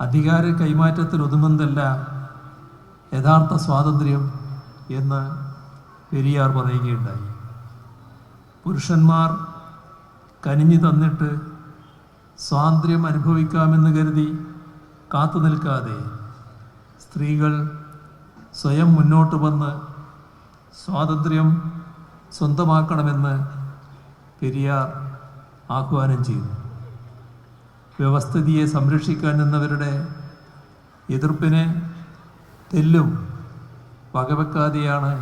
അധികാര കൈമാറ്റത്തിനൊതുങ്ങുന്നതല്ല യഥാർത്ഥ സ്വാതന്ത്ര്യം എന്ന് പെരിയാർ പറയുകയുണ്ടായി. പുരുഷന്മാർ കനിഞ്ഞു തന്നിട്ട് സ്വാതന്ത്ര്യം അനുഭവിക്കാമെന്ന് കരുതി കാത്തു നിൽക്കാതെ സ്ത്രീകൾ സ്വയം മുന്നോട്ട് വന്ന് സ്വാതന്ത്ര്യം സ്വന്തമാക്കണമെന്ന് പെരിയാർ ആഹ്വാനം ചെയ്തു. വ്യവസ്ഥിതിയെ സംരക്ഷിക്കാൻ നിന്നവരുടെ എതിർപ്പിനെ തെല്ലും വകവെക്കാതെയാണ്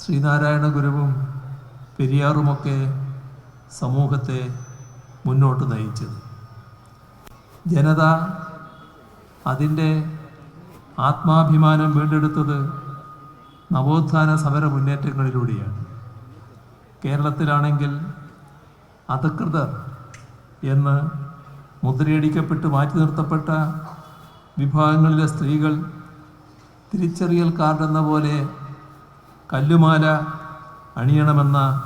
ശ്രീനാരായണ ഗുരുവും പെരിയാറുമൊക്കെ സമൂഹത്തെ മുന്നോട്ട് നയിച്ചത്. ജനത അതിന്റെ ആത്മാഭിമാനം വീണ്ടെടുത്തത് നവോത്ഥാന സമര മുന്നേറ്റങ്ങളിലൂടെയാണ്. കേരളത്തിലാണെങ്കിൽ അധികൃതർ എന്ന് മുദ്രയടിക്കപ്പെട്ട് മാറ്റി നിർത്തപ്പെട്ട വിഭാഗങ്ങളിലെ സ്ത്രീകൾ തിരിച്ചറിയൽ കാർഡ് എന്ന പോലെ കല്ലുമാല അണിയണമെന്ന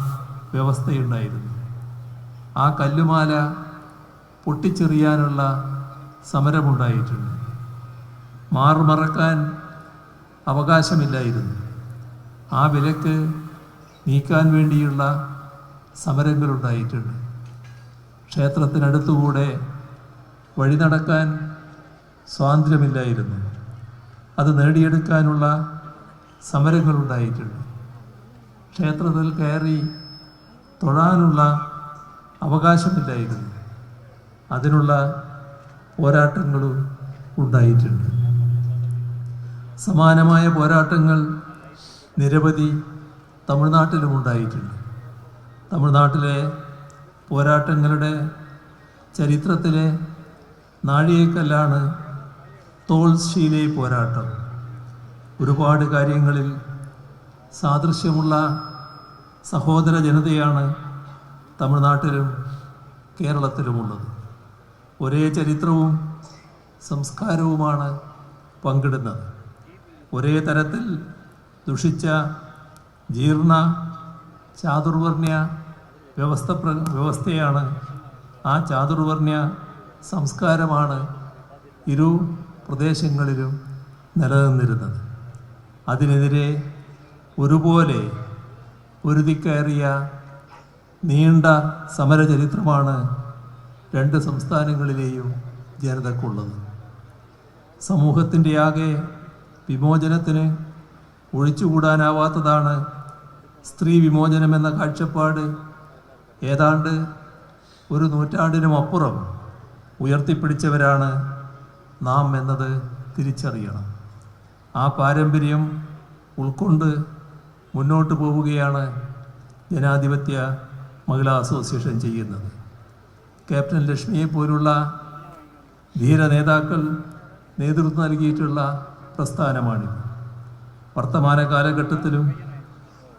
വ്യവസ്ഥയുണ്ടായിരുന്നു. ആ കല്ലുമാല പൊട്ടിച്ചെറിയാനുള്ള സമരമുണ്ടായിട്ടുണ്ട്. മാറുമറക്കാൻ അവകാശമില്ലായിരുന്നു. ആ വിലക്ക് നീക്കാൻ വേണ്ടിയുള്ള സമരങ്ങളുണ്ടായിട്ടുണ്ട്. ക്ഷേത്രത്തിനടുത്തുകൂടെ വഴി നടക്കാൻ സ്വാതന്ത്ര്യമില്ലായിരുന്നു. അത് നേടിയെടുക്കാനുള്ള സമരങ്ങളുണ്ടായിട്ടുണ്ട് ക്ഷേത്രത്തിൽ കയറി തൊഴാനുള്ള അവകാശമില്ലായിരുന്നു. അതിനുള്ള പോരാട്ടങ്ങളും ഉണ്ടായിട്ടുണ്ട്. സമാനമായ പോരാട്ടങ്ങൾ നിരവധി തമിഴ്നാട്ടിലും ഉണ്ടായിട്ടുണ്ട്. തമിഴ്നാട്ടിലെ പോരാട്ടങ്ങളുടെ ചരിത്രത്തിലെ നാഴികക്കല്ലാണ് തോൾശീലെ പോരാട്ടം. ഒരുപാട് കാര്യങ്ങളിൽ സാദൃശ്യമുള്ള സഹോദര ജനതയാണ് തമിഴ്നാട്ടിലും കേരളത്തിലുമുള്ളത്. ഒരേ ചരിത്രവും സംസ്കാരവുമാണ് പങ്കിടുന്നത്. ഒരേ തരത്തിൽ ദുഷിച്ച ജീർണ ചാതുർവർണ്യ വ്യവസ്ഥ വ്യവസ്ഥയാണ് ആ ചാതുർവർണ്യ സംസ്കാരമാണ് ഇരു പ്രദേശങ്ങളിലും നിലനിന്നിരുന്നത്. അതിനെതിരെ ഒരുപോലെ പൊരുതിക്കയറിയ നീണ്ട സമരചരിത്രമാണ് രണ്ട് സംസ്ഥാനങ്ങളിലെയും ജനതക്കുള്ളത്. സമൂഹത്തിന്റെ ആകെ വിമോചനത്തിന് ഒഴിച്ചുകൂടാനാവാത്തതാണ് സ്ത്രീ വിമോചനമെന്ന കാഴ്ചപ്പാട്. ഏതാണ്ട് ഒരു നൂറ്റാണ്ടിനും അപ്പുറം ഉയർത്തിപ്പിടിച്ചവരാണ് നാം എന്നത് തിരിച്ചറിയണം. ആ പാരമ്പര്യം ഉൾക്കൊണ്ട് മുന്നോട്ട് പോവുകയാണ് ജനാധിപത്യ മഹിളാ അസോസിയേഷൻ ചെയ്യുന്നത്. ക്യാപ്റ്റൻ ലക്ഷ്മിയെ പോലുള്ള ധീര നേതാക്കൾ നേതൃത്വം നൽകിയിട്ടുള്ള പ്രസ്ഥാനമാണിത്. വർത്തമാന കാലഘട്ടത്തിലും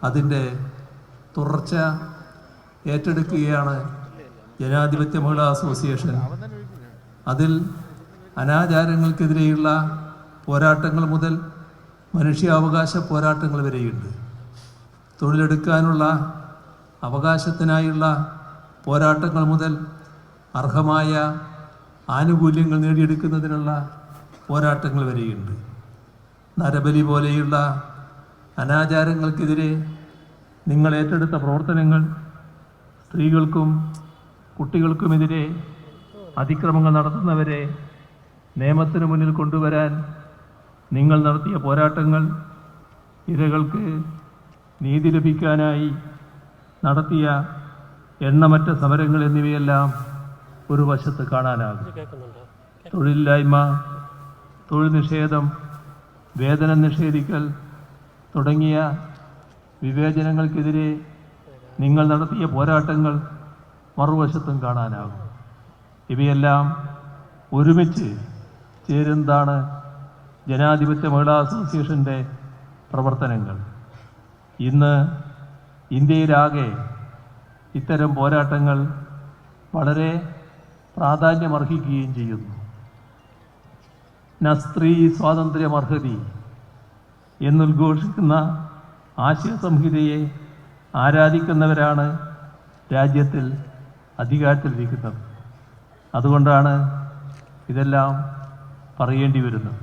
അതിന്റെ തുടർച്ച ഏറ്റെടുക്കുകയാണ് ജനാധിപത്യ മഹിളാ അസോസിയേഷൻ അതിൽ അനാചാരങ്ങൾക്കെതിരെയുള്ള പോരാട്ടങ്ങൾ മുതൽ മനുഷ്യാവകാശ പോരാട്ടങ്ങൾ വരെയുണ്ട്. തൊഴിലെടുക്കാനുള്ള അവകാശത്തിനായുള്ള പോരാട്ടങ്ങൾ മുതൽ അർഹമായ ആനുകൂല്യങ്ങൾ നേടിയെടുക്കുന്നതിനുള്ള പോരാട്ടങ്ങൾ വരെയുണ്ട്. നരബലി പോലെയുള്ള അനാചാരങ്ങൾക്കെതിരെ നിങ്ങൾ ഏറ്റെടുത്ത പ്രവർത്തനങ്ങൾ സ്ത്രീകൾക്കും കുട്ടികൾക്കുമെതിരെ അതിക്രമങ്ങൾ നടത്തുന്നവരെ നിയമത്തിന് മുന്നിൽ കൊണ്ടുവരാൻ നിങ്ങൾ നടത്തിയ പോരാട്ടങ്ങൾ ഇരകൾക്ക് നീതി ലഭിക്കാനായി നടത്തിയ എണ്ണമറ്റ സമരങ്ങൾ എന്നിവയെല്ലാം ഒരു വശത്ത് കാണാനാകും. തൊഴിലില്ലായ്മ തൊഴിൽ നിഷേധം വേതനം നിഷേധിക്കൽ തുടങ്ങിയ വിവേചനങ്ങൾക്കെതിരെ നിങ്ങൾ നടത്തിയ പോരാട്ടങ്ങൾ മറുവശത്തും കാണാനാകും. ഇവയെല്ലാം ഒരുമിച്ച് ചേരുന്നതാണ് ജനാധിപത്യ മഹിളാ അസോസിയേഷന്റെ പ്രവർത്തനങ്ങൾ. ഇന്ന് ഇന്ത്യയിലാകെ ഇത്തരം പോരാട്ടങ്ങൾ വളരെ പ്രാധാന്യമർഹിക്കുകയും ചെയ്യുന്നു. നസ്ത്രീ സ്ത്രീ സ്വാതന്ത്ര്യമർഹതി എന്നുദ്ഘോഷിക്കുന്ന ആശയസംഹിതയെ ആരാധിക്കുന്നവരാണ് രാജ്യത്തിൽ അധികാരത്തിലിരിക്കുന്നത്. അതുകൊണ്ടാണ് ഇതെല്ലാം പറയേണ്ടി വരുന്നത്.